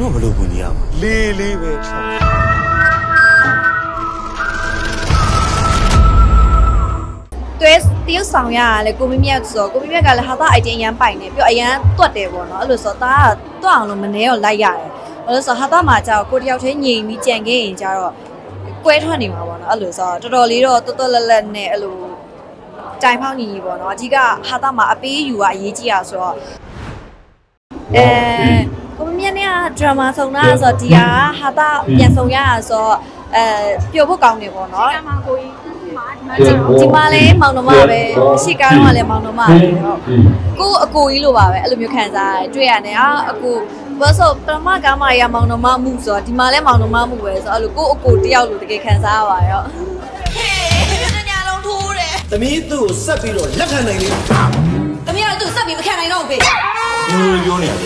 တို့ဘယ်လိုကူညီရမလဲလေးလေးပဲချောင်းတွဲတရုတ်ဆောင်ရတာလေကိုမင်းမြတ်ဆိုကိုမင်းမြတ်ကလည်းဟာသား item အရန်ပိုင်နေပြီးတော့အရန်တွတ်တယ်ပေါ့နော်အဲ့လိုဆိုတော့ဒါကတွတ်အောင်လို့မနေတော့လိုက်ရတယ်အဲ့လိုဆိုဟာသားမှာကျတော့ကိုတယောက်ချင်းညင်ပြီးကြံခဲ့ရင်ကျတော့ကွဲထွက်နေမှာပေါ့နော်အဲ့လိုဆိုတော့တော်တော်လေးတော့တွတ်တွတ်လက်လက်နဲ့အဲ့လိုတိုင်ဖောက်ညီညီပေါ့နော်အကြီးကဟာသားမှာအပေးယူကအရေးကြီးတာဆိုတော့အဲကိုမင်းမြတ်နဲ့က ဒရမာဆောင်တာဆိုတော့ဒီဟာဟာသားပြန်ဆောင်ရတာဆိုတော့အဲပျော်ဖို့ကောင်းနေပေါ့နော်ကမကိုကြီးမှာဒီမှာဒီဒီမှာလည်းမောင်နှမပဲရှေ့ကားတော့လည်းမောင်နှမပဲဟုတ်ကိုအကိုကြီးလိုပါပဲအဲ့လိုမျိုးခံစားရတယ်တွေ့ရတယ်အာအကိုဘာလို့ပထမကားမရမောင်နှမမှုဆိုတော့ဒီမှာလည်းမောင်နှမမှုပဲဆိုတော့အဲ့လိုကိုအကိုတယောက်လိုတကယ်ခံစားရပါရောသမီးသူ့ကိုဆက်ပြီးတော့လက်ခံနိုင်လေသမီးကသူ့စက်ပြီးမခံနိုင်တော့ဘူးဖေဘယ်လိုပြောနေရလဲ